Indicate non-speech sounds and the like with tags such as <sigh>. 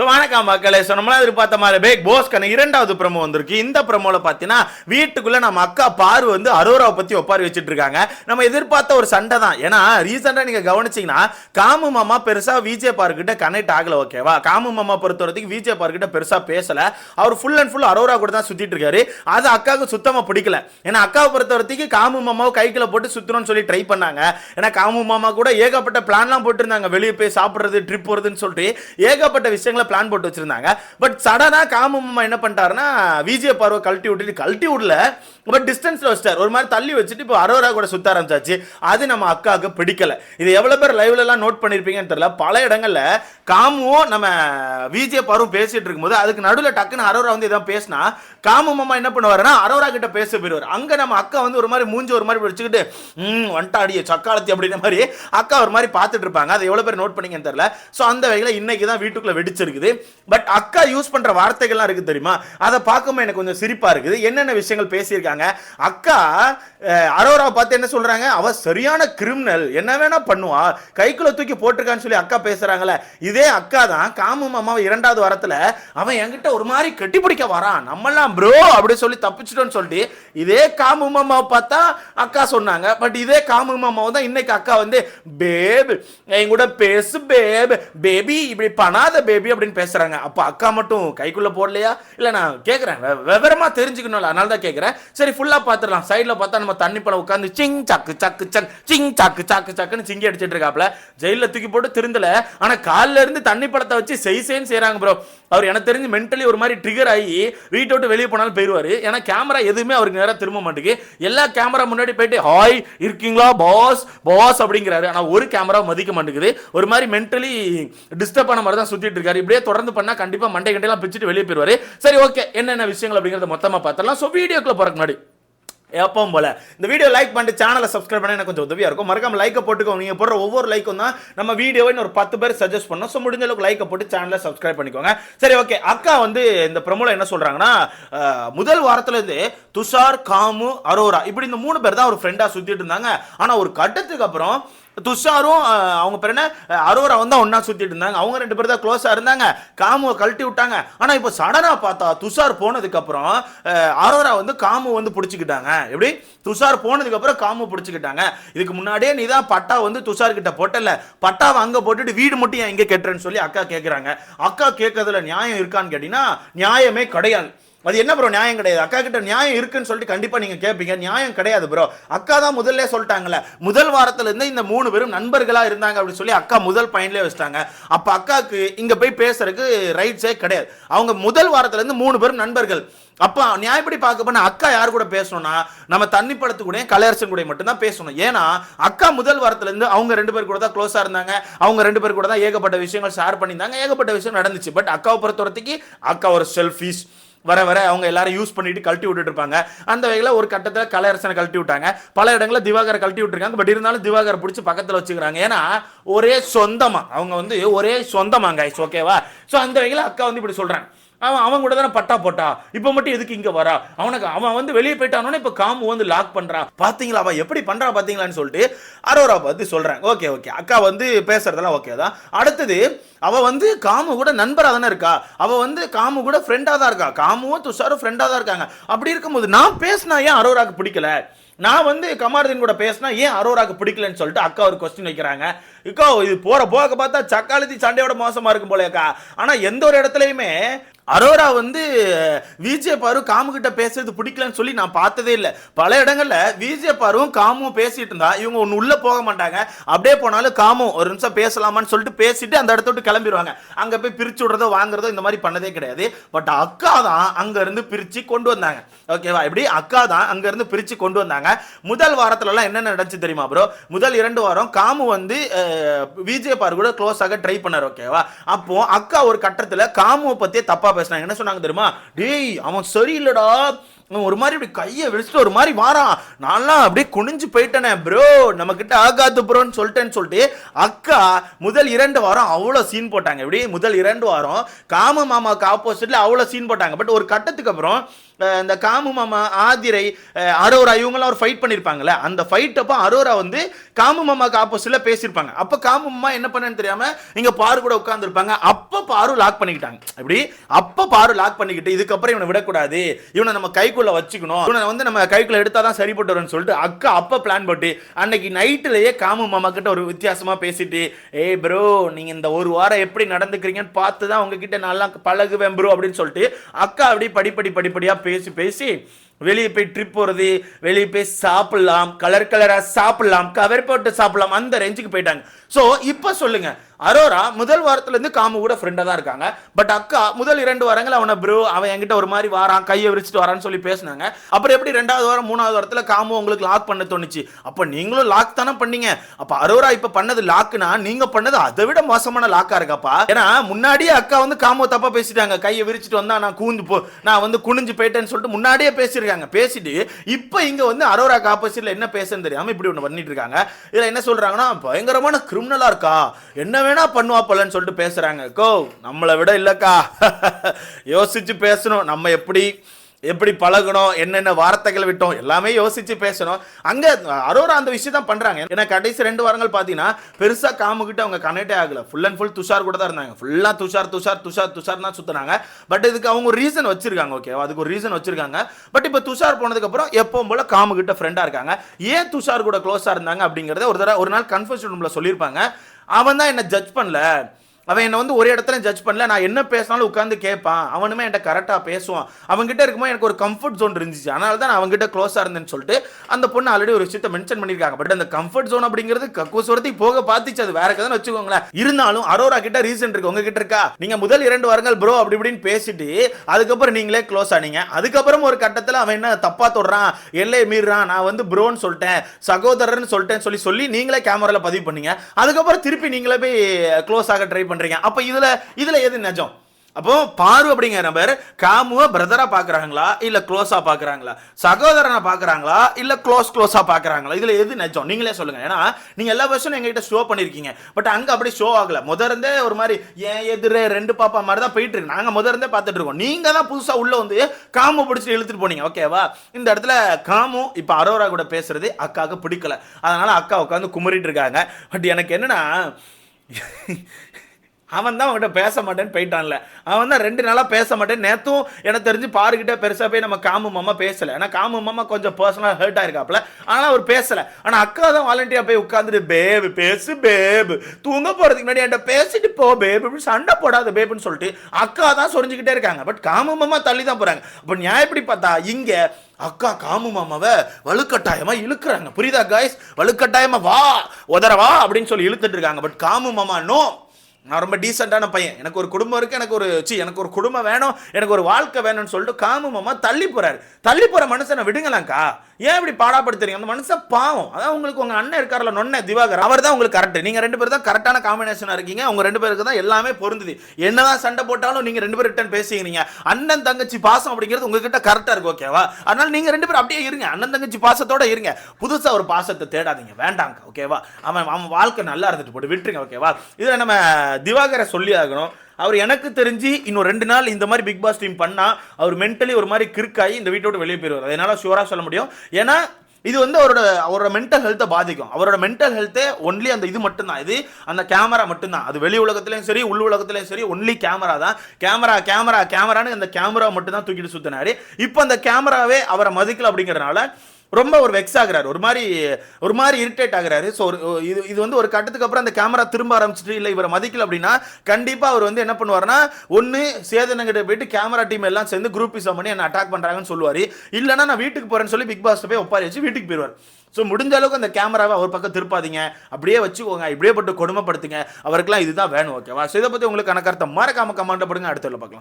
So வணக்கம் மக்களே. So நம்மளாம் எதிர்பார்த்த மாதிரி பேக் போஸ்கான இரண்டாவது ப்ரமோ வந்திருக்கு. இந்த ப்ரமோவில் பார்த்தீங்கன்னா வீட்டுக்குள்ளே நம்ம அக்கா பாரு வந்து அரோராவை பற்றி ஒப்பாரி வச்சுட்டு இருக்காங்க நம்ம எதிர்பார்த்த ஒரு சண்டை தான். ஏன்னா ரீசெண்டாக நீங்கள் கவனிச்சிங்கன்னா காமு மாமா பெருசாக விஜே பார்க்கிட்ட கனெக்ட் ஆகலை ஓகேவா காமு மாமா பொறுத்த வரைக்கும் விஜே பார்க்கிட்ட பெருசாக பேசலை. அவர் ஃபுல் அண்ட் ஃபுல் அரோரா கூட தான் சுற்றிட்டு இருக்காரு. அது அக்காவுக்கு சுத்தமாக பிடிக்கல. ஏன்னா அக்காவை பொறுத்த வரைக்கும் காமு மாமாவை கைக்கில் போட்டு சுற்றுறோம்னு சொல்லி ட்ரை பண்ணாங்க. ஏன்னா காமு மாமா கூட ஏகப்பட்ட பிளான்லாம் போட்டிருந்தாங்க. வெளியே போய் சாப்பிட்றது ட்ரிப் போகிறதுன்னு சொல்லிட்டு ஏகப்பட்ட விஷயங்களை பிளான் போட்டு வச்சிருந்தாங்க. பட் சடனாக காமு மாமா என்ன பண்ணிட்டாருன்னா விஜய பார்வை கழட்டி விட்டுட்டு கழட்டி விடல. பட் டிஸ்டன்ஸில் வச்சிட்டார். ஒரு மாதிரி தள்ளி வச்சுட்டு இப்போ அரோரா கூட சுத்த ஆரம்பிச்சாச்சு. அது நம்ம அக்காவுக்கு பிடிக்கல. இது எவ்வளோ பேர் லைவ்ல எல்லாம் நோட் பண்ணியிருப்பீங்கன்னு தெரியல. பல இடங்கள்ல காமுவும் நம்ம விஜய பார்வும் பேசிட்டு இருக்கும்போது அதுக்கு நடுவில் டக்குன்னு அரோரா வந்து இதான் பேசினா காமு மாமா என்ன பண்ணுவாருன்னா அரோரா கிட்ட பேச போயிடுவார். அங்கே நம்ம அக்கா வந்து ஒரு மாதிரி மூஞ்சி ஒரு மாதிரி வச்சுக்கிட்டு ம் வந்துட்டாடியே சக்காலத்தி அப்படின்ற மாதிரி அக்கா ஒரு மாதிரி பார்த்துட்டு இருப்பாங்க. அதை எவ்வளோ பேர் நோட் பண்ணிங்கன்னு தெரியல. ஸோ அந்த வகையில் இன்னைக்கு தான் வீட்டுக்குள்ள இருக்குது. பட் அக்கா யூஸ் பண்ற வார்த்தைகள்லாம் இருக்கு தெரியுமா? அதை பார்க்கும்போது எனக்கு கொஞ்சம் சிரிப்பா இருக்குது. என்னென்ன விஷயங்கள் பேசியிருக்காங்க? அக்கா அரோராவை பார்த்து என்ன சொல்றாங்க? அவ சரியான கிரிமினல் என்ன வேணா பண்ணுவா. கைக்குள்ள தூக்கி போட்டிருக்கான்னு சொல்லி அக்கா பேசுகிறாங்களே இதே அக்கா தான் காமு மாமாவை இரண்டாவது வாரத்துல அவன் என்கிட்ட ஒரு மாதிரி கட்டிப்பிடிக்க பிடிக்க வரான். நம்மளாம் ப்ரோ அப்படி சொல்லி தப்பிச்சிட்டோன்னு சொல்லிட்டு இதே காமு மாமாவை பார்த்தா அக்கா சொன்னாங்க. பட் இதே காமு மாமாவை தான் இன்னைக்கு அக்கா வந்து பேபு என் கூட பேசு பேபு பேபி இப்படி பண்ணாத பேபி அப்படின்னு பேசுறாங்க. அப்போ அக்கா மட்டும் கைக்குள்ள போடலையா? இல்லை நான் கேட்குறேன் வெ- விவரமா தெரிஞ்சுக்கணும்ல. அதனால தான் கேட்குறேன் சரி ஃபுல்லாக பார்த்துடலாம் சைடில் பார்த்தா நம்ம தண்ணி பழம் உட்காந்து சிங் சக்கு சக்கு சக் சிங் சக்கு சக்கு சக்குன்னு சிங்கி அடிச்சிட்டு இருக்காப்ல. ஜெயிலில் தூக்கி போட்டு திருந்தல. ஆனால் காலில் இருந்து தண்ணி பழத்தை வச்சு செய் செய்ன்னு செய்கிறாங்க ப்ரோ அவர் எனக்கு தெரிஞ்சு மென்டலி ஒரு மாதிரி ட்ரிகர் ஆகி வீட்டை விட்டு வெளியே போனாலும் போயிடுவார் ஏன்னா கேமரா எதுவுமே அவருக்கு நேராக திரும்ப மாட்டேங்குது. எல்லா கேமரா முன்னாடி போயிட்டு ஹாய் இருக்கீங்களா பாஸ் பாஸ் அப்படிங்கிறாரு. ஆனால் ஒரு கேமரா மதிக்க மாட்டேங்குது. ஒரு மாதிரி மென்டலி டிஸ்டர்ப் ஆன மாதிரி தான் சுற்றிட்டு இருக்காரு இப்படியே தொடர்ந்து பண்ணா கண்டிப்பா மண்டை கண்டையெல்லாம் பிச்சுட்டு வெளியே போயிடுவாரு சரி ஓகே என்னென்ன விஷயங்கள் அப்படிங்கிறத மொத்தமா பார்த்தலாம் ஸோ வீடியோக்குள்ள போறதுக்கு முன்னாடி எப்பவும் போல இந்த வீடியோ லைக் பண்ணிட்டு சேனலை சப்ஸ்கிரைப் பண்ண எனக்கு கொஞ்சம் உதவியாக இருக்கும். மறக்காம லைக்கை போட்டுக்கோங்க. நீங்கள் போடுற ஒவ்வொரு லைக்கும் தான் நம்ம வீடியோவை இன்னும் ஒரு பத்து பேர் சஜஸ்ட் பண்ணோம். ஸோ முடிஞ்ச அளவுக்கு லைக்கை போட்டு சேனலை சப்ஸ்கிரைப் பண்ணிக்கோங்க. சரி ஓகே அக்கா வந்து இந்த ப்ரமோல என்ன சொல்கிறாங்கன்னா முதல் வாரத்துலேருந்து துஷார் காமு அரோரா இப்படி இந்த மூணு பேர் தான் ஒரு ஃப்ரெண்டாக சுற்றிட்டு இருந்தாங்க. ஆனால் ஒரு கட்டத்துக்கு அப்புறம் துஷாரும் அவங்க பேர் என்ன? அரோரா வந்து ஒன்றா சுத்திட்டு இருந்தாங்க. அவங்க ரெண்டு பேர் தான் க்ளோஸா இருந்தாங்க. காமுவை கழட்டி விட்டாங்க. ஆனா இப்போ சடனா பார்த்தா துஷார் போனதுக்கு அப்புறம் அரோரா வந்து காமு வந்து பிடிச்சிக்கிட்டாங்க. எப்படி? துஷார் போனதுக்கு அப்புறம் காமு பிடிச்சிக்கிட்டாங்க. இதுக்கு முன்னாடியே நீ தான் பட்டா வந்து துஷார் கிட்ட போட்டல பட்டாவை அங்க போட்டுட்டு வீடு மட்டும் ஏன் இங்கே கெட்டுறேன்னு சொல்லி அக்கா கேட்குறாங்க அக்கா கேட்கறதுல நியாயம் இருக்கான்னு கேட்டீங்கன்னா நியாயமே கிடையாது. அது என்ன ப்ரோ நியாயம் கிடையாது. அக்கா கிட்ட நியாயம் இருக்குன்னு சொல்லிட்டு கண்டிப்பா நீங்க கேட்பீங்க நியாயம் கிடையாது ப்ரோ அக்கா தான் முதல்ல சொல்லிட்டாங்கல்ல. முதல் வாரத்துல இருந்து இந்த மூணு பேரும் நண்பர்களா இருந்தாங்க அப்படின்னு சொல்லி அக்கா முதல் பயன்லேயே வச்சிட்டாங்க. அப்ப அக்காவுக்கு இங்க போய் பேசுறதுக்கு ரைட்ஸே கிடையாது. அவங்க முதல் வாரத்துல இருந்து மூணு பேரும் நண்பர்கள். அப்ப நியாயப்படி பார்க்க போனா அக்கா யார் கூட பேசணும்னா நம்ம தண்ணி படத்து கூட கலையரசன் கூட மட்டும் தான் பேசணும். ஏன்னா அக்கா முதல் வாரத்துல இருந்து அவங்க ரெண்டு பேர் கூட தான் க்ளோஸா இருந்தாங்க. அவங்க ரெண்டு பேர் கூட தான் ஏகப்பட்ட விஷயங்கள் ஷேர் பண்ணியிருந்தாங்க. ஏகப்பட்ட விஷயம் நடந்துச்சு. பட் அக்காவை பொறுத்த வரைக்கும் அக்கா ஒரு செல்ஃபீஸ் வர வர அவங்க எல்லாரும் யூஸ் பண்ணிட்டு கழட்டி விட்டுட்டு இருப்பாங்க அந்த வகையில் ஒரு கட்டத்தில் கலையரசனை கழட்டி விட்டாங்க. பல இடங்களில் திவாகரை கழட்டி விட்டுருக்காங்க. பட் இருந்தாலும் திவாகரை பிடிச்சி பக்கத்தில் வச்சுக்கிறாங்க. ஏன்னா ஒரே சொந்தமாக அவங்க வந்து ஒரே சொந்தமாங்க ஐஸ் ஓகேவா ஸோ அந்த வகையில் அக்கா வந்து இப்படி சொல்கிறாங்க அவன் அவன் கூட தானே பட்டா போட்டா. இப்போ மட்டும் எதுக்கு இங்கே வரா? அவனுக்கு அவன் வந்து வெளியே போயிட்டானோன்னு இப்போ காமு வந்து லாக் பண்ணுறான் பார்த்தீங்களா அவன் எப்படி பண்ணுறா பார்த்தீங்களான்னு சொல்லிட்டு அரோரா பார்த்து சொல்கிறேன் ஓகே ஓகே. அக்கா வந்து பேசுறதெல்லாம் ஓகே தான். அடுத்தது அவள் வந்து காமு கூட நண்பராக தானே இருக்கா? அவள் வந்து காமு கூட ஃப்ரெண்டாக தான் இருக்கா? காமுவும் துஷாரும் ஃப்ரெண்டாக தான் இருக்காங்க. அப்படி இருக்கும்போது நான் பேசினா ஏன் அரோராக்கு பிடிக்கல? நான் வந்து கமாருதீன் கூட பேசினா ஏன் அரோராக்கு பிடிக்கலன்னு சொல்லிட்டு அக்கா ஒரு கொஸ்டின் வைக்கிறாங்க. இக்கோ இது போகிற போக பார்த்தா சக்காலத்தி சண்டையோட மோசமாக இருக்கும் போலேக்கா ஆனால் எந்த ஒரு இடத்துலையுமே அரோரா வந்து விஜே பாரு காமு கிட்ட பேசுறது பிடிக்கலன்னு சொல்லி நான் பார்த்ததே இல்லை. பல இடங்கள்ல விஜே பாரும் காமும் பேசிட்டு இருந்தா இவங்க ஒன்று உள்ள போக மாட்டாங்க. அப்படியே போனாலும் காமும் ஒரு நிமிஷம் பேசலாமான்னு சொல்லிட்டு பேசிட்டு அந்த இடத்த விட்டு கிளம்பிடுவாங்க. அங்க போய் பிரிச்சு விடுறதோ வாங்குறதோ இந்த மாதிரி பண்ணதே கிடையாது. பட் அக்கா தான் அங்க இருந்து பிரிச்சு கொண்டு வந்தாங்க. ஓகேவா இப்படி அக்கா தான் அங்க இருந்து பிரிச்சு கொண்டு வந்தாங்க. முதல் வாரத்துல எல்லாம் நடந்துச்சு தெரியுமா ப்ரோ முதல் இரண்டு வாரம் காமு வந்து விஜே பாரு கூட க்ளோஸ் ஆக ட்ரை பண்ணார் ஓகேவா அப்போ அக்கா ஒரு கட்டத்துல காமுவை பத்தியே தப்பா பேசினாங்க என்ன சொன்னாங்க தெரியுமா? டேய் அவன் சரியில்லடா. அவன் ஒரு மாதிரி இப்படி கையை விரிச்சிட்டு ஒரு மாதிரி வாரான். நான்லாம் அப்படியே குனிஞ்சு போயிட்டேனே ப்ரோ நம்ம கிட்ட ஆகாது ப்ரோன்னு சொல்லிட்டேன்னு சொல்லிட்டு அக்கா முதல் இரண்டு வாரம் அவ்வளோ சீன் போட்டாங்க. எப்படி? முதல் இரண்டு வாரம் காம மாமாவுக்கு ஆப்போசிட்ல அவ்வளோ சீன் போட்டாங்க. பட் ஒரு கட்டத்துக்கு அப்புறம் இந்த காமு மாமா ஆதிரை அரோரா இவங்கெல்லாம் ஒரு ஃபைட் பண்ணியிருப்பாங்கல்ல அந்த ஃபைட் அப்போ அரோரா வந்து காமு மாமாவுக்கு ஆப்போசிட்டில் பேசியிருப்பாங்க. அப்போ காமு மாமா என்ன பண்ணேன்னு தெரியாமல் இங்கே பாரு கூட உட்காந்துருப்பாங்க அப்போ பாரு லாக் பண்ணிக்கிட்டாங்க. எப்படி? அப்போ பாரு லாக் பண்ணிக்கிட்டு இதுக்கப்புறம் இவனை விடக்கூடாது. இவனை நம்ம கைக்குள்ளே வச்சுக்கணும். இவனை வந்து நம்ம கைக்குள்ளே எடுத்தால் தான் சரிப்பட்டு வரும்னு சொல்லிட்டு அக்கா அப்போ பிளான் போட்டு அன்னைக்கு நைட்டிலேயே காமு மாமா கிட்ட ஒரு வித்தியாசமாக பேசிட்டு ஏய் ப்ரோ நீங்கள் இந்த ஒரு வாரம் எப்படி நடந்துக்கிறீங்கன்னு பார்த்து தான் உங்ககிட்ட நல்லா பழகுவேன் ப்ரோ அப்படின்னு சொல்லிட்டு அக்கா அப்படியே படிப்படி படிப்படியாக பேசி பேசி வெளியே போய் ட்ரிப் போகிறது வெளியே போய் சாப்பிடலாம் கலர் கலராக சாப்பிடலாம் கவர் போட்டு சாப்பிடலாம் அந்த ரேஞ்சுக்கு போயிட்டாங்க. ஸோ இப்போ சொல்லுங்க. அரோரா முதல் வாரத்துலேருந்து காமு கூட ஃப்ரெண்டாக தான் இருக்காங்க. பட் அக்கா முதல் இரண்டு வாரங்கள் அவனை ப்ரோ அவன் என்கிட்ட ஒரு மாதிரி வாரான் கையை விரிச்சிட்டு வரான்னு சொல்லி பேசினாங்க. அப்புறம் எப்படி ரெண்டாவது வாரம் மூணாவது வாரத்தில் காமு உங்களுக்கு லாக் பண்ண தோணுச்சு? அப்போ நீங்களும் லாக் தானே பண்ணீங்க. அப்போ அரோரா இப்போ பண்ணது லாக்குனா நீங்கள் பண்ணது அதை விட மோசமான லாக்காக இருக்காப்பா? ஏன்னா முன்னாடியே அக்கா வந்து காமோ தப்பாக பேசிட்டாங்க. கையை விரிச்சிட்டு வந்தா நான் கூந்து போ நான் வந்து குனிஞ்சு போயிட்டேன்னு சொல்லிட்டு முன்னாடியே பேசியிருக்காங்க. பேசிட்டு இப்போ இங்கே வந்து அரோராக்கு ஆப்போசிட்டில் என்ன பேசுன்னு தெரியாமல் இப்படி ஒன்று பண்ணிட்டு இருக்காங்க. இதில் என்ன சொல்கிறாங்கன்னா பயங்கரமான கிரிமினலா இருக்கா? என்ன வேணா பண்ணுவா போலன்னு சொல்லிட்டு பேசுறாங்க. கோ நம்மளை விட இல்லக்கா. <laughs> யோசிச்சு பேசணும். நம்ம எப்படி எப்படி பழகணும் என்னென்ன வார்த்தைகள் விட்டோம் எல்லாமே யோசிச்சு பேசணும். அங்க அரோரா அந்த விஷயம் தான் பண்றாங்க. ஏன்னா கடைசி ரெண்டு வாரங்கள் பார்த்தீங்கன்னா பெருசா காமுகிட்ட அவங்க கனெக்டே ஆகல. ஃபுல் அண்ட் ஃபுல் துஷார் கூட தான் இருந்தாங்க. ஃபுல்லா துஷார் துஷார் துஷார் துஷார் தான் சுத்துனாங்க. பட் இதுக்கு அவங்க ஒரு ரீசன் வச்சிருக்காங்க ஓகேவா அதுக்கு ஒரு ரீசன் வச்சிருக்காங்க. பட் இப்போ துஷார் போனதுக்கு அப்புறம் எப்பவும் போல காமுகிட்ட ஃப்ரெண்டா இருக்காங்க. ஏன் துஷார் கூட க்ளோஸா இருந்தாங்க அப்படிங்கறத ஒரு தடவை ஒரு நாள் கன்ஃபர்ஷன் ரூம்ல சொல்லியிருப்பாங்க. அவன் தான் என்ன ஜட்ஜ் பண்ணல. அவன் என்னை வந்து ஒரு இடத்துல ஜட்ஜ் பண்ணல நான் என்ன பேசினாலும் உட்காந்து கேட்பான். அவனுமே என்கிட்ட கரெக்டாக பேசுவான். அவன்கிட்ட இருக்கும்போது எனக்கு ஒரு கம்ஃபர்ட் ஜோன் இருந்துச்சு. அதனால தான் நான் அவன்கிட்ட க்ளோஸாக இருந்தேன்னு சொல்லிட்டு அந்த பொண்ணு ஆல்ரெடி ஒரு விஷயத்தை மென்ஷன் பண்ணியிருக்காங்க. பட் அந்த கம்ஃபர்ட் ஜோன் அப்படிங்கிறது கக்கூசுவரத்துக்கு போக பார்த்துச்சு. அது வேற கதை வச்சுக்கோங்களேன். இருந்தாலும் அரோரா கிட்ட ரீசன் இருக்கு. உங்ககிட்ட இருக்கா? நீங்க முதல் இரண்டு வாரங்கள் ப்ரோ அப்படி இப்படின்னு பேசிட்டு அதுக்கப்புறம் நீங்களே க்ளோஸ் ஆனீங்க. அதுக்கப்புறம் ஒரு கட்டத்தில் அவன் என்ன தப்பா தொடுறான் எல்லையை மீறான் நான் வந்து ப்ரோன்னு சொல்லிட்டேன் சகோதரர்னு சொல்லிட்டேன்னு சொல்லி சொல்லி நீங்களே கேமரால பதிவு பண்ணீங்க. அதுக்கப்புறம் திருப்பி நீங்களே போய் க்ளோஸ் ஆக ட்ரை பண்றீங்க. அப்போ இதுல இதுல எது நிஜம்? அப்போ பாரு அப்படிங்கிற நபர் காமுவ பிரதரா பாக்குறாங்களா? இல்ல க்ளோஸா பாக்குறாங்களா? சகோதரனை பாக்குறாங்களா? இல்ல க்ளோஸ் க்ளோஸா பாக்குறாங்களா? இதுல எது நிஜம்? நீங்களே சொல்லுங்க. ஏன்னா நீங்க எல்லா வருஷமும் எங்ககிட்ட ஷோ பண்ணிருக்கீங்க. பட் அங்க அப்படி ஷோ ஆகல. முதர்ந்தே ஒரு மாதிரி ஏன் எதிரே ரெண்டு பாப்பா மாதிரி தான் போயிட்டு இருக்கு. நாங்க முதர்ந்தே பார்த்துட்டு இருக்கோம். நீங்க தான் புதுசா உள்ள வந்து காமு பிடிச்சி இழுத்துட்டு போனீங்க. ஓகேவா இந்த இடத்துல காமு இப்ப அரோரா கூட பேசுறது அக்காவுக்கு பிடிக்கல. அதனால அக்கா உட்காந்து குமரிட்டு இருக்காங்க. பட் எனக்கு என்னன்னா அவன் தான் அவன்கிட்ட பேச மாட்டேன்னு போயிட்டான்ல. அவன் தான் ரெண்டு நாளாக பேச மாட்டேன் நேற்றும் எனக்கு தெரிஞ்சு பாருக்கிட்ட பெருசாக போய் நம்ம காமு மாமா பேசலை. ஏன்னா காமு மாமா கொஞ்சம் பர்சனலாக ஹர்ட் ஆயிருக்காப்ல ஆனால் அவர் பேசலை. ஆனால் அக்கா தான் வாலண்டியாக போய் உட்காந்துட்டு பேபு பேசு பேபு. தூங்க போகிறதுக்கு முன்னாடி என்கிட்ட பேசிட்டு போ பேபு. இப்படி சண்டை போடாத பேபுன்னு சொல்லிட்டு அக்கா தான் சொரிஞ்சுக்கிட்டே இருக்காங்க. பட் காமு மாமா தள்ளி தான் போகிறாங்க அப்போ நியாயம் எப்படி பார்த்தா இங்கே அக்கா காமு மாமாவை வலுக்கட்டாயமா இழுக்கிறாங்க. புரியுதா காய்ஸ் வலுக்கட்டாயமா வா உதற வா அப்படின்னு சொல்லி இழுத்துட்டு இருக்காங்க. பட் காமு மாமா நோ நான் ரொம்ப டீசெண்டான பையன். எனக்கு ஒரு குடும்பம் இருக்குது எனக்கு ஒரு சி எனக்கு ஒரு குடும்பம் வேணும் எனக்கு ஒரு வாழ்க்கை வேணும்னு சொல்லிட்டு காமு தள்ளி போகிறாரு தள்ளி போகிற மனுஷனை விடுங்களாங்க்கா ஏன் இப்படி பாடாப்படுத்துறீங்க? அந்த மனுஷன் பாவம். அதான் உங்களுக்கு உங்கள் அண்ணன் இருக்கார்ல நொன்ன திவாகர். அவர் தான் உங்களுக்கு கரெக்ட் நீங்கள் ரெண்டு பேரும் தான் கரெக்டான காம்பினேஷனாக இருக்கீங்க. உங்கள் ரெண்டு பேருக்கு தான் எல்லாமே பொருந்துது. என்னதான் சண்டை போட்டாலும் நீங்கள் ரெண்டு பேரும் ரிட்டர்ன் பேசிக்கிறீங்க. அண்ணன் தங்கச்சி பாசம் அப்படிங்கிறது உங்ககிட்ட கரெக்டாக இருக்கு ஓகேவா அதனால நீங்கள் ரெண்டு பேரும் அப்படியே இருங்க. அண்ணன் தங்கச்சி பாசத்தோட இருங்க. புதுசாக ஒரு பாசத்தை தேடாதீங்க. வேண்டாங்க ஓகேவா அவன் அவன் வாழ்க்கை நல்லா இருந்துட்டு போட்டு விட்டுருங்க ஓகேவா இதில் நம்ம திவாகரை சொல்லி ஆகணும். அவர் எனக்கு தெரிஞ்சு இன்னும் ரெண்டு நாள் இந்த மாதிரி பிக் பாஸ் டீம் பண்ணால் அவர் மென்டலி ஒரு மாதிரி கிறுக்காகி இந்த வீட்டை வெளியே போயிடுவார் அதை என்னால் சொல்ல முடியும். ஏன்னா இது வந்து அவரோட அவரோட மென்டல் ஹெல்த்தை பாதிக்கும். அவரோட மென்டல் ஹெல்த்தே ஒன்லி அந்த இது மட்டும்தான். இது அந்த கேமரா மட்டும்தான். அது வெளி உலகத்துலையும் சரி உள் உலகத்துலையும் சரி ஒன்லி கேமரா தான். கேமரா கேமரா கேமரான்னு அந்த கேமரா மட்டும் தான் தூக்கிட்டு சுத்தினாரு. இப்போ அந்த கேமராவே அவரை மதிக்கல அப்படிங்கிறனால ரொம்ப ஒரு வெக்ஸ் ஆகுறாரு. ஒரு மாதிரி ஒரு மாதிரி இரிட்டேட் ஆகுறாரு. ஸோ ஒரு இது இது வந்து ஒரு கட்டத்துக்கு அப்புறம் அந்த கேமரா திரும்ப ஆரம்பிச்சிட்டு இல்லை இவரை மதிக்கல அப்படின்னா கண்டிப்பாக அவர் வந்து என்ன பண்ணுவார்னா ஒன்று சேதனங்கிட்ட போயிட்டு கேமரா டீம் எல்லாம் சேர்ந்து குரூப் இசம் பண்ணி என்ன அட்டாக் பண்ணுறாங்கன்னு சொல்லுவார். இல்லைன்னா நான் வீட்டுக்கு போகிறேன்னு சொல்லி பிக் பாஸ் போய் ஒப்பாரி வச்சு வீட்டுக்கு போயிடுவார் ஸோ முடிஞ்ச அளவுக்கு அந்த கேமராவை அவர் பக்கம் திருப்பாதீங்க. அப்படியே வச்சுக்கோங்க. இப்படியே பட்டு கொடுமைப்படுத்துங்க. அவருக்குலாம் இதுதான் வேணும் ஓகேவா ஸோ இதை பற்றி உங்களுக்கு கணக்கர்த்தம் மறக்காம கமெண்ட் போடுங்க. அடுத்த பார்க்கலாம்.